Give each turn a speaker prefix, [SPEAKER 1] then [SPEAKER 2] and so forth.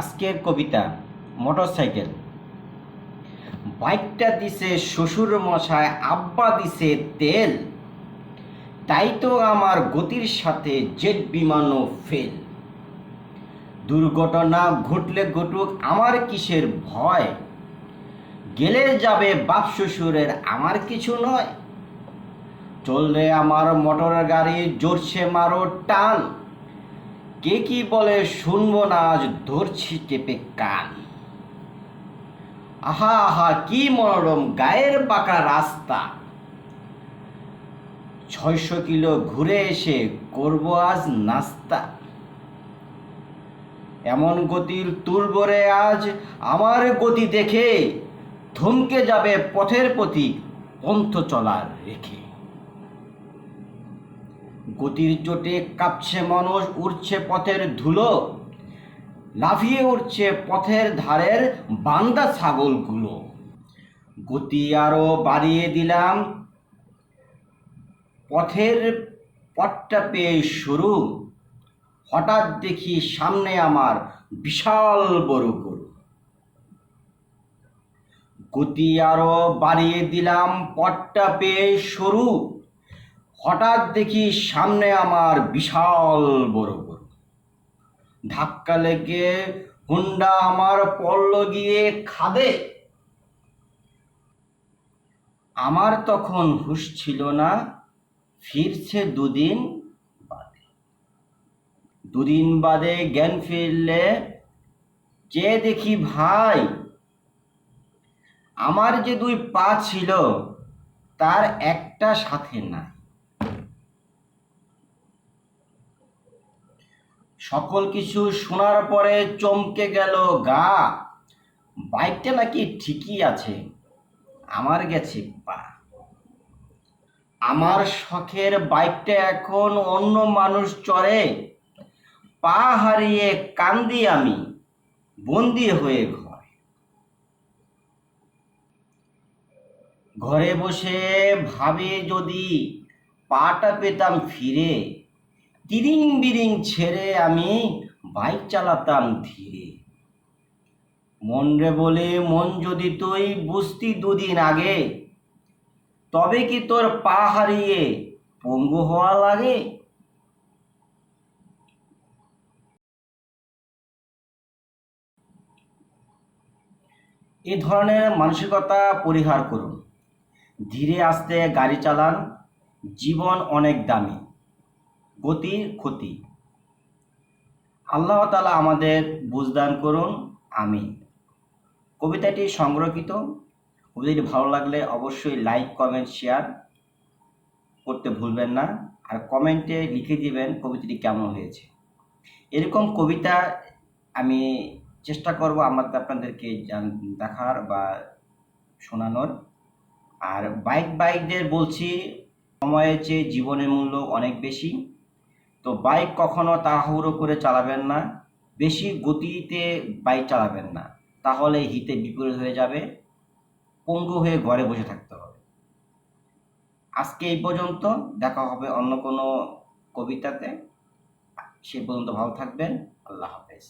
[SPEAKER 1] আজকের কবিতা, মোটরসাইকেল। বাইকটা দিছে শ্বশুর মশায় আব্বা দিছে তেল। তাই তো আমার গতির সাথে জেট বিমানও ফেল দুর্ঘটনা ঘটলে ঘটুক আমার কিসের ভয়? গেলে যাবে বাপ শ্বশুরের আমার কিছু নয়। চললে আমার মোটর গাড়ি জোরছে মারো টান। কে কি বলে, শুনব না, আজ ধরছি টেপে কান আহা আহা, কি মনোরম গায়ের বাঁকা রাস্তা! ছয়শো কিলো ঘুরে এসে করব আজ নাস্তা। এমন গতির তুলবরে আজ আমার গতি দেখে থমকে যাবে পথের প্রতি পন্থ চলার রেখে। গতির চোটে কাঁপছে মানুষ, উড়ছে পথের ধুলো, লাফিয়ে উঠছে পথের ধারের বান্দা ছাগলগুলো। গতি আরও বাড়িয়ে দিলাম, পথের পথটা পেয়ে শুরু। হঠাৎ দেখি সামনে আমার বিশাল বড় গরু। গতি আরও বাড়িয়ে দিলাম, পথটা পেয়ে সরু হঠাৎ দেখি সামনে আমার বিশাল বড় গরু ধাক্কা লেগে হুন্ডা আমার পড়ল গিয়ে খাদে আমার তখন হুঁশ ছিল না, ফিরছে দুদিন বাদে। দুদিন বাদে জ্ঞান ফিরলে, যে দেখি ভাই, আমার যে দুই পা ছিল, তার একটা সাথে নাই। সকল কিছু শোনার পরে চমকে গেল, গা, বাইকটা নাকি ঠিকই আছে, আমার গেছে পা। আমার শখের বাইকটা এখন অন্য মানুষ চড়ে, পা হারিয়ে কান্দি আমি, বন্দি হয়ে ঘরে। ঘরে বসে ভাবে যদি পাটা পেতাম ফিরে তিরিং বিরিং ছেড়ে আমি বাইক চালাতাম ধীরে। মন রে বলে, মন যদি তুই বুঝতি দুদিন আগে, তবে কি তোর পা হারিয়ে পঙ্গু হওয়া লাগে? এ ধরনের মানসিকতা পরিহার করুন। ধীরে আস্তে গাড়ি চালান, জীবন অনেক দামি। গতির ক্ষতি। আল্লাহ তালা আমাদের বুঝদান করুন আমি কবিতাটি সংরক্ষিত। কবিতাটি ভালো লাগলে অবশ্যই লাইক কমেন্ট শেয়ার করতে ভুলবেন না। আর কমেন্টে লিখে দিবেন কবিতাটি কেমন হয়েছে। এরকম কবিতা আমি চেষ্টা করব আমাদের আপনাদেরকে দেখার বা শোনানোর। আর বাইক বাইকদের বলছি, সময়ের চেয়ে জীবনের মূল্য অনেক বেশি। তো বাইক কখনো তাড়াহুড়ো করে চালাবেন না, বেশি গতিতে বাইক চালাবেন না, তাহলে হিতে বিপরীত হয়ে যাবে, পঙ্গু হয়ে ঘরে বসে থাকতে হবে। আজকে এই পর্যন্ত, দেখা হবে অন্য কোনো কবিতাতে, সে পর্যন্ত ভালো থাকবেন, আল্লাহ হাফেজ।